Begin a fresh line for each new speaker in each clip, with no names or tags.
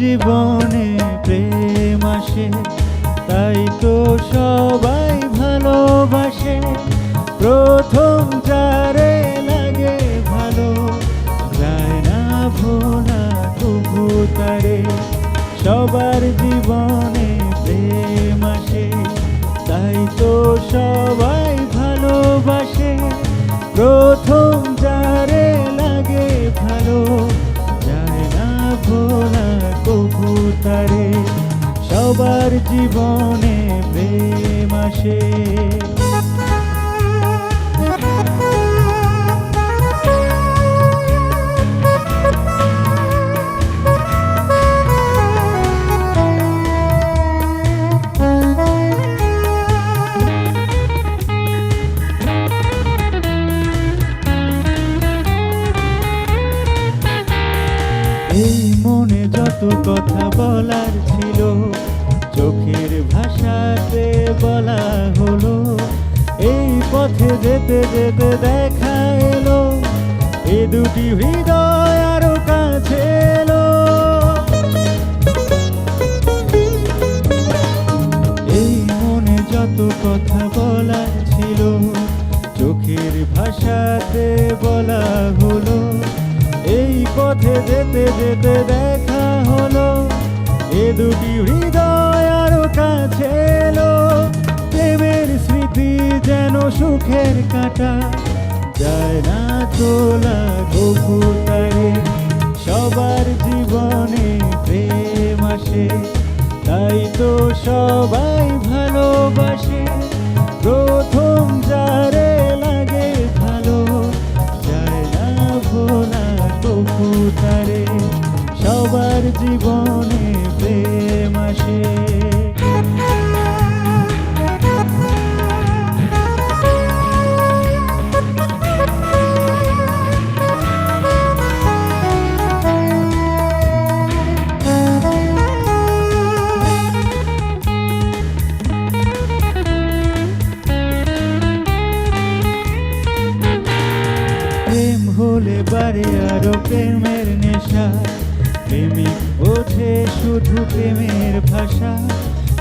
জীবনে প্রেম আসে তাই তো সবাই ভালোবাসে। প্রথম যারে জীবনে প্রেম আসে। এই মনে যত কথা বলার ছিল চোখের ভাষাতে বলা হলো, এই পথে যেতে যেতে দেখা এলো, এ দুটি হৃদয় আরও কাছে এলো। এই মনে যত কথা বলা ছিল, চোখের ভাষাতে বলা হলো, এই পথে যেতে যেতে দেখা হলো, এ দুটি হৃদয় কাছে প্রেমের স্মৃতি যেন সুখের কাটা। যায় না তোলা গভুতারে সবার জীবনে প্রেম আসে। তাই তো সবাই ভালোবাসে, প্রথম যারে লাগে ভালো। যায় না ভোলা তবু তারে সবার জীবনে প্রেম আসে। বারে আরও প্রেমের নেশা। প্রেমিক ওঠে শুধু প্রেমের ভাষা।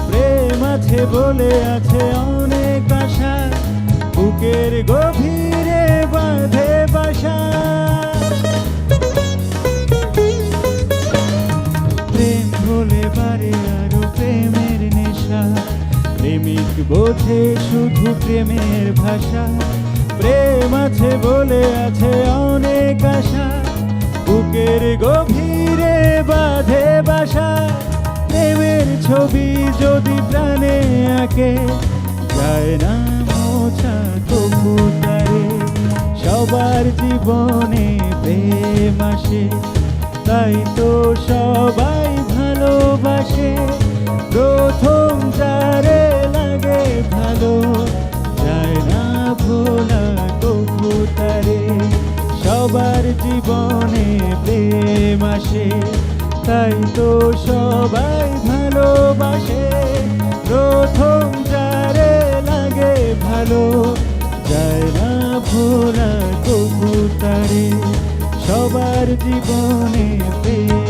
প্রেম আছে বলে আছে অনেক আশা। বুকের গভীরে বাঁধে বাসা। প্রেম হলে বারে আরও প্রেমের নেশা। প্রেমিক বোঝে শুধু প্রেমের ভাষা। আছে বলে আছে অনেক আশা। বুকের গভীরে বাঁধে বাসা। প্রেমের ছবি যদি প্রাণে আঁকে, যায় না মোছা তবু তারে। সবার জীবনে প্রেম আসে, তাই তো সবাই ভালোবাসে। প্রথম যারে জীবনে প্রেম আসে, তাই তো সবাই ভালোবাসে। প্রথম যারে লাগে ভালো, যায় না ভোলা কবুতারে সবার জীবনে প্রেম